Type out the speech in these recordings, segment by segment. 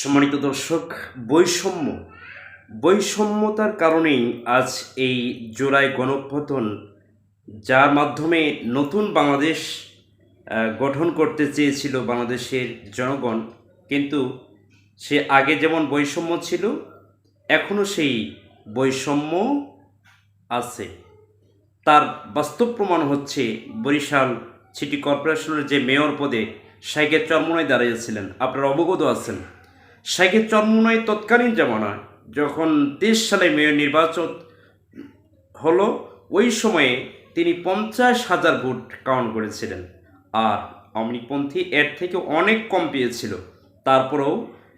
সম্মানিত দর্শক, বৈষম্য। বৈষম্যতার কারণেই আজ এই জোড়াই গণপতন যার মাধ্যমে নতুন বাংলাদেশ গঠন করতে চেয়েছিল বাংলাদেশের জনগণ। কিন্তু সে আগে যেমন বৈষম্য ছিল এখনও সেই বৈষম্য আছে। তার বাস্তব প্রমাণ হচ্ছে বরিশাল সিটি কর্পোরেশনের যে মেয়র পদে সাইকের চরমনায় দাঁড়িয়েছিলেন। আপনারা অবগত আছেন। সাইকের চরমনায় তৎকালীন জামানায় যখন তেইশ সালে মেয়র নির্বাচন হলো, ওই সময়ে তিনি পঞ্চাশ হাজার ভোট কাউন্ট করেছিলেন। আর অমনিপন্থী এর থেকে অনেক কম পেয়েছিল। তারপরেও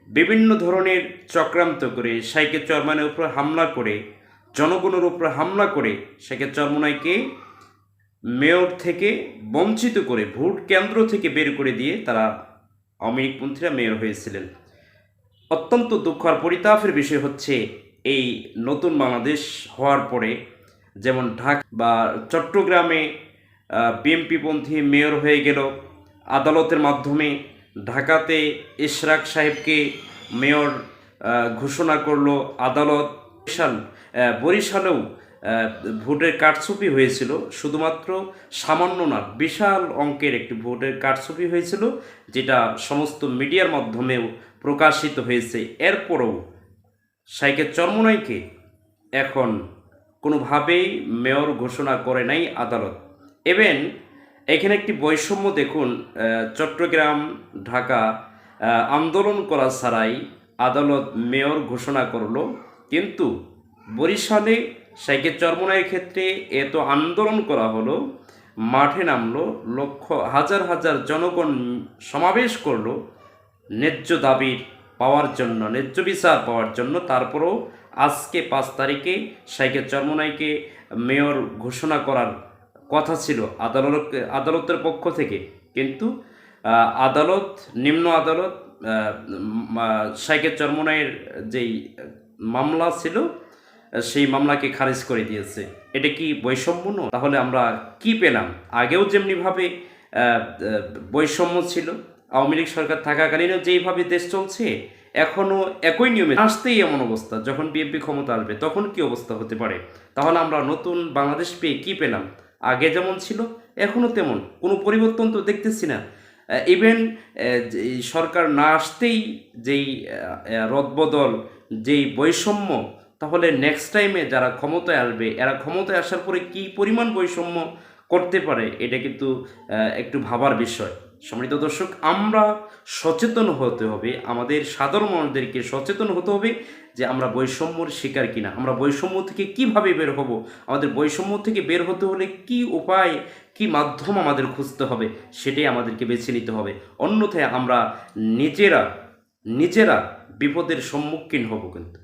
বিভিন্ন ধরনের চক্রান্ত করে সাইকেল চরমানের উপর হামলা করে, জনগণের উপর হামলা করে সাইকেল চরমনাইকে মেয়র থেকে বঞ্চিত করে ভোট কেন্দ্র থেকে বের করে দিয়ে তারা অমিকপন্থীরা মেয়র হয়েছিলেন। অত্যন্ত দুঃখ আর পরিতাপের বিষয় হচ্ছে এই নতুন বাংলাদেশ হওয়ার পরে যেমন ঢাকা বা চট্টগ্রামে বিএমপিপন্থী মেয়র হয়ে গেল। আদালতের মাধ্যমে ঢাকাতে ইশরাক সাহেবকে মেয়র ঘোষণা করল আদালত। আহ, বরিশালেও ভোটের কারচুপি হয়েছিল। শুধুমাত্র সামান্য না বিশাল অঙ্কের একটি ভোটের কারচুপি হয়েছিল যেটা সমস্ত মিডিয়ার মাধ্যমেও প্রকাশিত হয়েছে। এরপরও সাইকেল চরমনাইকে এখন কোনোভাবেই মেয়র ঘোষণা করে নাই আদালত। এবেন এখানে একটি বৈষম্য দেখুন চট্টগ্রাম, ঢাকা আন্দোলন করা ছাড়াই আদালত মেয়র ঘোষণা করল। কিন্তু বরিশালে সাইকেল চরমনাইয়ের ক্ষেত্রে এত আন্দোলন করা হলো, মাঠে নামলো, লক্ষ হাজার হাজার জনগণ সমাবেশ করল ন্যায্য দাবির পাওয়ার জন্য, ন্যায্য বিচার পাওয়ার জন্য তারপরও আজকে পাঁচ তারিখে সাইকেল চরমনাইকে মেয়র ঘোষণা করার কথা ছিল আদালত, আদালতের পক্ষ থেকে। কিন্তু আদালত, নিম্ন আদালত সাইকেল চরমনাইয়ের যেই মামলা ছিল, সেই মামলাকে খারিজ করে দিয়েছে। এটা কি বৈষম্য? তাহলে আমরা কি পেলাম? আগেও যেমনিভাবে বৈষম্য ছিল আওয়ামী লীগ সরকার থাকাকালীনও যেইভাবে দেশ চলছে, এখনও একই নিয়মে আসতেই এমন অবস্থা, যখন বিএনপি ক্ষমতা আসবে তখন কি অবস্থা হতে পারে? তাহলে আমরা নতুন বাংলাদেশ পেয়ে কি পেলাম? আগে যেমন ছিল, এখনও তেমন। কোনো পরিবর্তন তো দেখতেছি না। ইভেন সরকার না আসতেই যেই রদবদল, যেই বৈষম্য, তাহলে নেক্সট টাইমে যারা ক্ষমতায় আসবে, এরা ক্ষমতায় আসার পরে কি পরিমাণ বৈষম্য করতে পারে, এটা কিন্তু একটু ভাবার বিষয়। সম্মানিত দর্শক, আমরা সচেতন হতে হবে। আমাদের সাধারণ মানুষদেরকে সচেতন হতে হবে যে আমরা বৈষম্যর শিকার কিনা। আমরা বৈষম্য থেকে কীভাবে বের হব? আমাদের বৈষম্য থেকে বের হতে হলে কি উপায়, কি মাধ্যম আমাদের খুঁজতে হবে, সেটাই আমাদেরকে বেছে নিতে হবে। অন্যথায় আমরা নিজেরা নিজেরা বিপদের সম্মুখীন হব কিন্তু।